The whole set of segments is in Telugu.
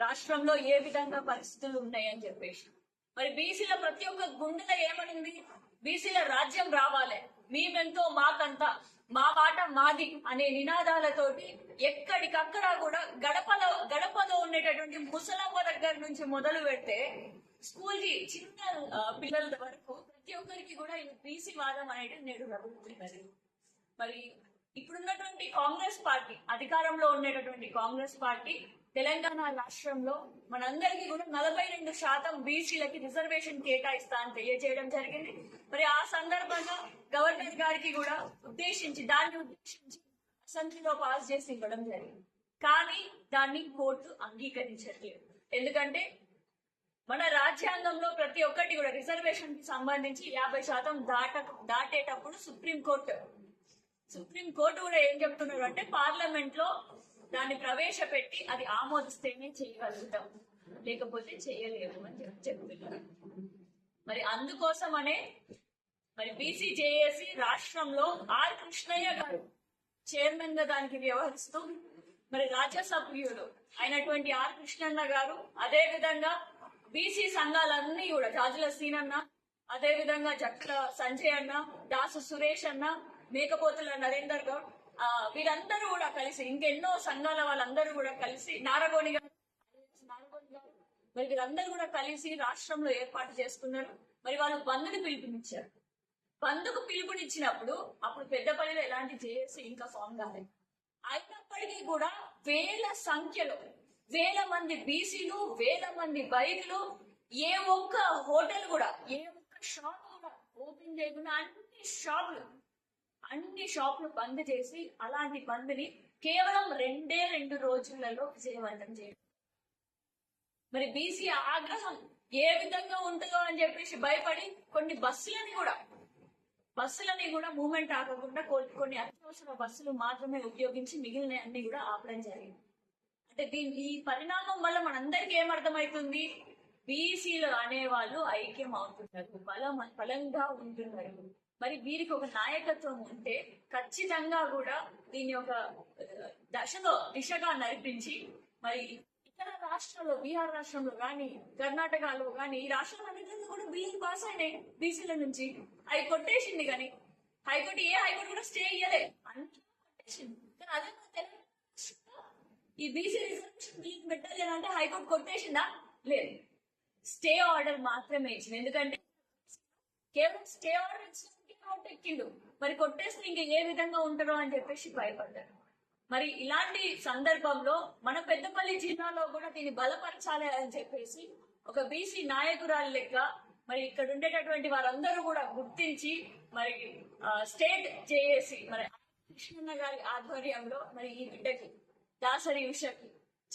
రాష్ట్రంలో ఏ విధంగా పరిస్థితులు ఉన్నాయని చెప్పేసి. మరి బీసీల ప్రతి ఒక్క గుండెలో ఏమనింది? బీసీల రాజ్యం రావాలి. మేమెంతో మాకంత మా మాట మాది అనే నినాదాలతోటి ఎక్కడికక్కడ కూడా గడపలో గడపలో ఉండేటటువంటి ముసలమ్మ దగ్గర నుంచి మొదలు పెడితే స్కూల్కి చిన్న పిల్లల వరకు ప్రతి ఒక్కరికి కూడా ఈ బీసీ వాదం అనేది నేడు రగులుతున్నది మరి ఇప్పుడున్నటువంటి కాంగ్రెస్ పార్టీ అధికారంలో ఉండేటటువంటి కాంగ్రెస్ పార్టీ తెలంగాణ రాష్ట్రంలో మనందరికీ కూడా నలభై రెండు శాతం బీసీలకి రిజర్వేషన్ కేటాయిస్తా అని తెలియజేయడం జరిగింది. మరి ఆ సందర్భంగా గవర్నర్ గారికి కూడా ఉద్దేశించి దాన్ని ఉద్దేశించి అసెంబ్లీలో పాస్ చేసి ఇవ్వడం జరిగింది. కానీ దాన్ని కోర్టు అంగీకరించట్లేదు. ఎందుకంటే మన రాజ్యాంగంలో ప్రతి ఒక్కటి కూడా రిజర్వేషన్కి సంబంధించి యాభై శాతం దాట దాటేటప్పుడు సుప్రీం కోర్టు సుప్రీం కోర్టు కూడా ఏం చెప్తున్నారు అంటే పార్లమెంట్లో దాన్ని ప్రవేశపెట్టి అది ఆమోదిస్తేనే చేయగలుగుతాం. లేకపోతే చేయలేము అని చెప్పి చెప్తున్నారు. మరి అందుకోసమనే మరి బీసీ జేఏసీ రాష్ట్రంలో ఆర్ కృష్ణయ్య గారు చైర్మన్గా దానికి వ్యవహరిస్తూ మరి రాజ్యసభ్యులు అయినటువంటి ఆర్ కృష్ణన్న గారు అదే విధంగా బీసీ సంఘాలన్నీ కూడా జాజుల సీనన్న అదే విధంగా జట్ల సంజయ్ అన్న దాసు సురేష్ అన్న మేకపోతుల నరేందర్ గౌడ్ వీరందరూ కూడా కలిసి ఇంకెన్నో సంఘాల వాళ్ళందరూ కూడా కలిసి నారగోని గారు నారగోని గారు మరి వీరందరూ కూడా కలిసి రాష్ట్రంలో ఏర్పాటు చేసుకున్నారు. మరి వాళ్ళు బంధుకు పిలుపునిచ్చారు. బంధుకు పిలుపునిచ్చినప్పుడు అప్పుడు పెద్దపల్లిలో ఎలాంటి జేఏసీ ఇంకా ఫామ్ కాలేదు. అయినప్పటికీ కూడా వేల సంఖ్యలో వేల మంది బీసీలు వేల మంది బైకులు ఏ ఒక్క హోటల్ కూడా ఏ ఒక్క షాప్ కూడా ఓపెన్ చేయకుండా అన్ని షాపులు అన్ని షాపులు బంద్ చేసి అలాంటి బంద్ని కేవలం రెండే రెండు రోజులలో విజయవంతం చేయడం మరి బీసీ ఆగ్రహం ఏ విధంగా ఉంటుందో అని చెప్పేసి భయపడి కొన్ని బస్సులని కూడా బస్సులని కూడా మూమెంట్ ఆగకుండా కొన్ని అత్యవసర బస్సులు మాత్రమే ఉపయోగించి మిగిలిన అన్ని కూడా ఆపడం జరిగింది. అంటే దీని ఈ పరిణామం వల్ల మనందరికీ ఏమర్థమవుతుంది బీసీలు అనేవాళ్ళు ఐక్యం అవుతున్నారు బలం బలంగా ఉంటున్నారు. మరి వీరికి ఒక నాయకత్వం ఉంటే ఖచ్చితంగా కూడా దీని ఒక దశలో దిశగా నడిపించి మరి ఇతర రాష్ట్రాల్లో బీహార్ రాష్ట్రంలో కానీ కర్ణాటకలో కానీ ఈ రాష్ట్రాలన్నింటిలో కూడా బిల్లులు పాస్ అయినాయి బీసీల నుంచి. అవి కొట్టేసింది కానీ హైకోర్టు ఏ హైకోర్టు కూడా స్టే ఇయ్యలే. అన్ని కొట్టేసింది కానీ అదే తెలంగాణ ఈ బీసీ రిజర్వేషన్ బిల్లు పెట్టాలి అంటే హైకోర్టు కొట్టేసిందా? లేదు. స్టే ఆర్డర్ మాత్రమే ఇచ్చింది. ఎందుకంటే కేవలం స్టే ఆర్డర్ ఇచ్చినట్టు ఎక్కిండు మరి కొట్టేస్తే ఇంకా ఏ విధంగా ఉంటారో అని చెప్పేసి భయపడ్డారు. మరి ఇలాంటి సందర్భంలో మన పెద్దపల్లి జిల్లాలో కూడా దీన్ని బలపరచాలి అని చెప్పేసి ఒక బీసీ నాయకురాలు లెక్క మరి ఇక్కడ ఉండేటటువంటి వారందరూ కూడా గుర్తించి మరి స్టేట్ చేసి మరి కృష్ణన్న గారి ఆధ్వర్యంలో మరి ఈ బిడ్డకి దాసరి ఉషకి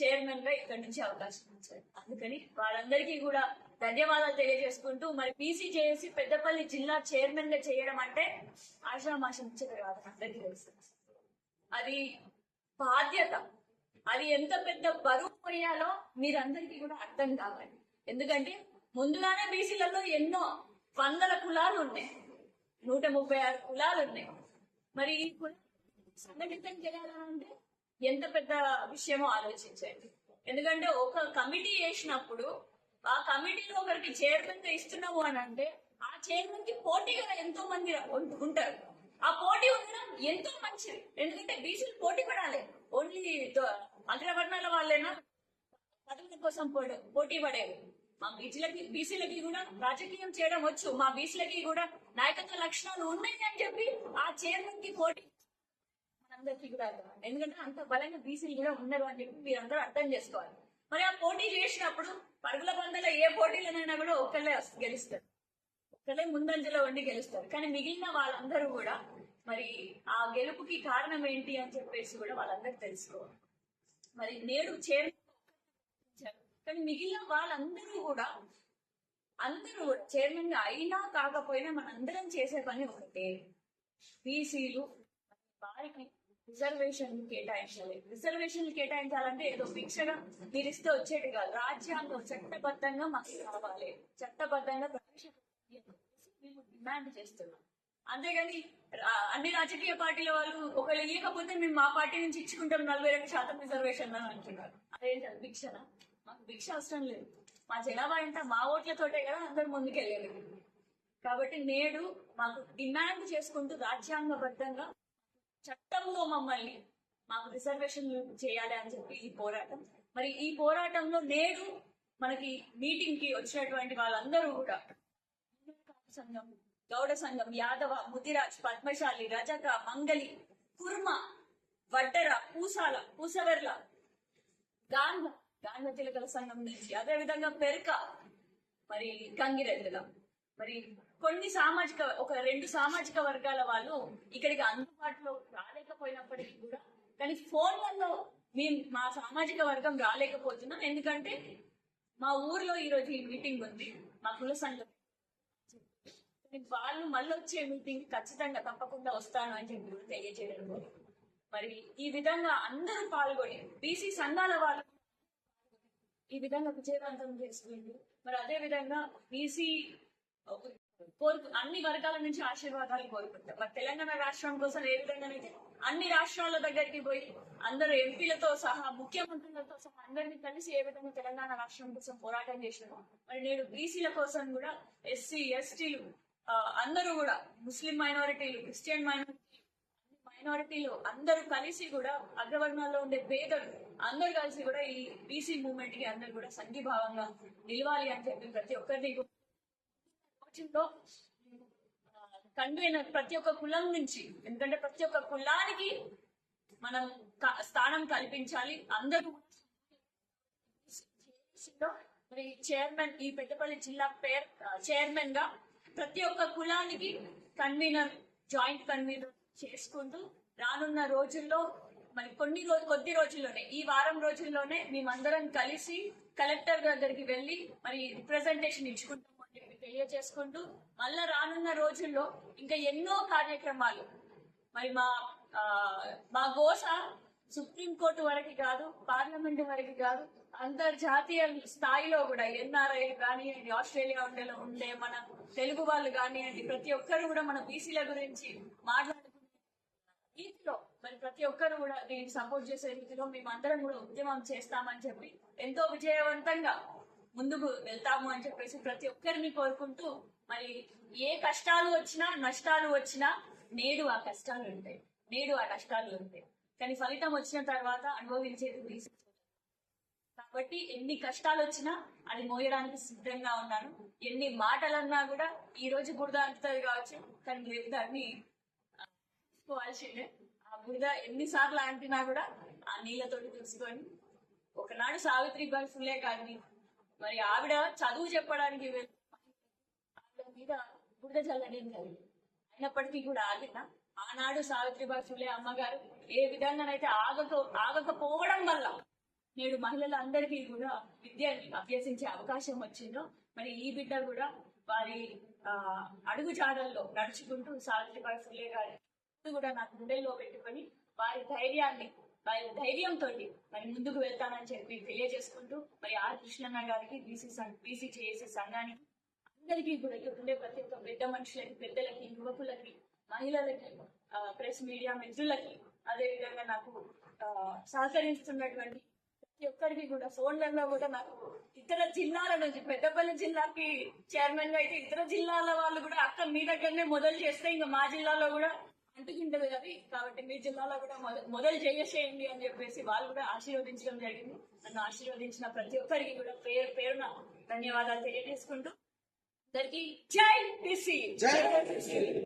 చైర్మన్గా ఇక్కడి నుంచి అవకాశం ఇచ్చారు. అందుకని వాళ్ళందరికీ కూడా ధన్యవాదాలు తెలియజేసుకుంటూ మరి పీసీ చేసి పెద్దపల్లి జిల్లా చైర్మన్గా చేయడం అంటే ఆశామాషం ఇచ్చేది కాదు అందరికీ తెలుసు. అది బాధ్యత. అది ఎంత పెద్ద బరువు పోయాలో మీరందరికీ కూడా అర్థం కావాలి. ఎందుకంటే ముందుగానే బీసీలలో ఎన్నో వందల కులాలు ఉన్నాయి. నూట ముప్పై ఆరు కులాలు ఉన్నాయి. మరి ఈ కులం సంఘటితం చేయాలంటే ఎంత పెద్ద విషయమో ఆలోచించండి. ఎందుకంటే ఒక కమిటీ వేసినప్పుడు ఆ కమిటీలో ఒకరికి చైర్మన్గా ఇస్తున్నాము అని అంటే ఆ చైర్మన్కి పోటీగా ఎంతో మంది ఉంటారు. ఆ పోటీ ఉండడం ఎంతో మంచిది. ఎందుకంటే బీసీలు పోటీ పడాలి. ఓన్లీ అగ్రవర్ణాల వాళ్ళేనా? పదవుల కోసం పోటీ- పోటీ పడేది. మా బీసీలకి బీసీలకి కూడా రాజకీయం చేయడం వచ్చు. మా బీసీలకి కూడా నాయకత్వ లక్షణాలు ఉన్నాయి అని చెప్పి ఆ చైర్మన్కి పోటీ అందరికీ కూడా అర్థం. ఎందుకంటే అంత బలంగా బీసీలు కూడా ఉన్నారు అని చెప్పి మీరు అందరూ అర్థం చేసుకోవాలి. మరి ఆ పోటీ చేసినప్పుడు పరుగుల పందెలో ఏ పోటీలనైనా కూడా ఒక్కళ్ళే గెలుస్తారు. ఒక్కళ్ళే ముందంజలో ఉండి గెలుస్తారు. కానీ మిగిలిన వాళ్ళందరూ కూడా మరి ఆ గెలుపుకి కారణం ఏంటి అని చెప్పేసి కూడా వాళ్ళందరూ తెలుసుకోవాలి. మరి నేడు చేరు కానీ మిగిలిన వాళ్ళందరూ కూడా అందరూ చైర్మన్గా అయినా కాకపోయినా మనందరం చేసే పని ఒకటే. బీసీలు వారికి రిజర్వేషన్ కేటాయించాలి. రిజర్వేషన్ కేటాయించాలంటే ఏదో భిక్షగా మీరు ఇస్తే వచ్చేది కాదు. రాజ్యాంగం చట్టబద్ధంగా మాకు కావాలి. చట్టబద్ధంగా మేము డిమాండ్ చేస్తున్నాం. అంతేగాని రా- అన్ని రాజకీయ పార్టీల వాళ్ళు ఒకళ్ళు ఇవ్వకపోతే మేము మా పార్టీ నుంచి ఇచ్చుకుంటాం నలభై రెండు శాతం రిజర్వేషన్ అని అంటున్నారు. అదేంటారు భిక్షణ మాకు భిక్ష అవసరం లేదు. మా జనాభా ఎంత? మా ఓట్లతోటే కదా అందరు ముందుకెళ్ళలేదు కాబట్టి నేడు మాకు డిమాండ్ చేసుకుంటూ రాజ్యాంగబద్ధంగా చట్టంలో మమ్మల్ని మాకు రిజర్వేషన్ చేయాలి అని చెప్పి ఈ పోరాటం. మరి ఈ పోరాటంలో నేడు మనకి మీటింగ్కి వచ్చినటువంటి వాళ్ళందరూ కూడా సంఘం గౌడ సంఘం యాదవ ముదిరాజ్ పద్మశాలి రజక మంగలి కుర్మ వడ్డర పూసాల పూసవెర్ల గాంధ గాంధ తిలకల సంఘం నుంచి అదే విధంగా పెరక మరి గంగిరెద్దుల మరి కొన్ని సామాజిక ఒక రెండు సామాజిక వర్గాల వాళ్ళు ఇక్కడికి అందుబాటులో రాలేకపోయినప్పటికీ కూడా కానీ ఫోన్లలో మేము మా సామాజిక వర్గం రాలేకపోతున్నాం. ఎందుకంటే మా ఊర్లో ఈరోజు ఈ మీటింగ్ ఉంది. మా కుల సంఘం. వాళ్ళు మళ్ళీ వచ్చే మీటింగ్ ఖచ్చితంగా తప్పకుండా వస్తాను అని చెప్పి కూడా తెలియజేయడం మరి ఈ విధంగా అందరూ పాల్గొని బీసీ సంఘాల వాళ్ళు ఈ విధంగా విజయవంతం చేసుకుంటూ మరి అదే విధంగా బీసీ కోరుకు అన్ని వర్గాల నుంచి ఆశీర్వాదాలు కోరుకుంటాం. మరి తెలంగాణ రాష్ట్రం కోసం ఏ విధంగానైతే అన్ని రాష్ట్రాల దగ్గరికి పోయి అందరూ ఎంపీలతో సహా ముఖ్యమంత్రులతో సహా అందరినీ కలిసి ఏ విధంగా తెలంగాణ రాష్ట్రం కోసం పోరాటం చేసినామో మరి నేడు బీసీల కోసం కూడా ఎస్సీ ఎస్టీలు అందరూ కూడా ముస్లిం మైనారిటీలు క్రిస్టియన్ మైనారిటీలు మైనారిటీలు అందరూ కలిసి కూడా అగ్రవర్ణాల్లో ఉండే పేదలు అందరూ కలిసి కూడా ఈ బీసీ మూవ్మెంట్కి అందరూ కూడా సంఘీభావంగా నిలవాలి అని చెప్పి ప్రతి ఒక్కరిని కూడా కన్వీనర్ ప్రతి ఒక్క కులం నుంచి ఎందుకంటే ప్రతి ఒక్క కులానికి మనం స్థానం కల్పించాలి. అందరూ మరి చైర్మన్ ఈ పెద్దపల్లి జిల్లా పేర్ చైర్మన్గా ప్రతి ఒక్క కులానికి కన్వీనర్ జాయింట్ కన్వీనర్ చేసుకుంటూ రానున్న రోజుల్లో మరి కొన్ని రోజు కొద్ది రోజుల్లోనే ఈ వారం రోజుల్లోనే మేమందరం కలిసి కలెక్టర్ దగ్గరికి వెళ్ళి మరి రిప్రజెంటేషన్ ఇచ్చుకుంటాము. తెలియజేసుకుంటూ మళ్ళా రానున్న రోజుల్లో ఇంకా ఎన్నో కార్యక్రమాలు. మరి మా మా ఘోష సుప్రీంకోర్టు వరకు కాదు పార్లమెంట్ వరకు కాదు అంతర్జాతీయ స్థాయిలో కూడా ఎన్ఆర్ఐ కానివ్వండి ఆస్ట్రేలియా ఉండే ఉండే మన తెలుగు వాళ్ళు కానివ్వండి ప్రతి ఒక్కరు కూడా మన బీసీల గురించి మాట్లాడుకునే రీతిలో మరి ప్రతి ఒక్కరు కూడా దీనికి సపోర్ట్ చేసే రీతిలో మేము అందరం కూడా ఉద్యమం చేస్తామని చెప్పి ఎంతో విజయవంతంగా ముందుకు వెళ్తాము అని చెప్పేసి ప్రతి ఒక్కరిని కోరుకుంటూ మరి ఏ కష్టాలు వచ్చినా నష్టాలు వచ్చినా నేడు ఆ కష్టాలు ఉంటాయి. నేడు ఆ కష్టాలు ఉంటాయి. కానీ ఫలితం వచ్చిన తర్వాత అనుభవించేది బీసీ కాబట్టి ఎన్ని కష్టాలు వచ్చినా అది మోయడానికి సిద్ధంగా ఉన్నాను. ఎన్ని మాటలన్నా కూడా ఈ రోజు బురద అంటుతుంది కావచ్చు కానీ రేపు దాన్ని ఆ, తీసుకోవాల్సిందే ఆ బురద ఎన్నిసార్లు అంటినా కూడా ఆ నీళ్ళతోటి తెలుసుకొని ఒకనాడు సావిత్రిబాయి ఫుల్లే కానీ మరి ఆవిడ చదువు చెప్పడానికి ఆవిడ మీద బురద చల్లడం జరిగింది. అయినప్పటికీ కూడా ఆగిన ఆనాడు సావిత్రిబాయి ఫులే అమ్మగారు ఏ విధంగానైతే ఆగక ఆగకపోవడం వల్ల నేడు మహిళలందరికీ కూడా విద్యని అభ్యసించే అవకాశం వచ్చిందో మరి ఈ బిడ్డ కూడా వారి ఆ, అడుగు జాడల్లో నడుచుకుంటూ సావిత్రిబాయి ఫులే గారి కూడా నాకు గుండెల్లో పెట్టుకొని వారి ధైర్యాన్ని వారి ధైర్యంతో మరి ముందుకు వెళ్తానని చెప్పి తెలియజేసుకుంటూ మరి ఆర్ కృష్ణన్న గారికి బీసీ బీసీ చేసే సంఘానికి అందరికీ కూడా ఉండే ప్రతి ఒక్క పెద్ద మనుషులకి పెద్దలకి యువకులకి మహిళలకి ప్రెస్ మీడియా మిత్రులకి అదే విధంగా నాకు సహకరిస్తున్నటువంటి ప్రతి ఒక్కరికి కూడా ఫోన్లలో కూడా నాకు ఇతర జిల్లాల నుంచి పెద్దపల్లి జిల్లాకి చైర్మన్గా అయితే ఇతర జిల్లాల వాళ్ళు కూడా అక్క మీ దగ్గరనే మొదలు చేస్తే ఇంకా మా జిల్లాలో కూడా అంటుకుంటది అది కాబట్టి మీ జిల్లాలో కూడా మొదలు చేసేయండి అని చెప్పేసి వాళ్ళు కూడా ఆశీర్వదించడం జరిగింది. నన్ను ఆశీర్వదించిన ప్రతి ఒక్కరికి కూడా పేరు పేరున ధన్యవాదాలు తెలియజేసుకుంటూ. అందరికీ జై బీసీ.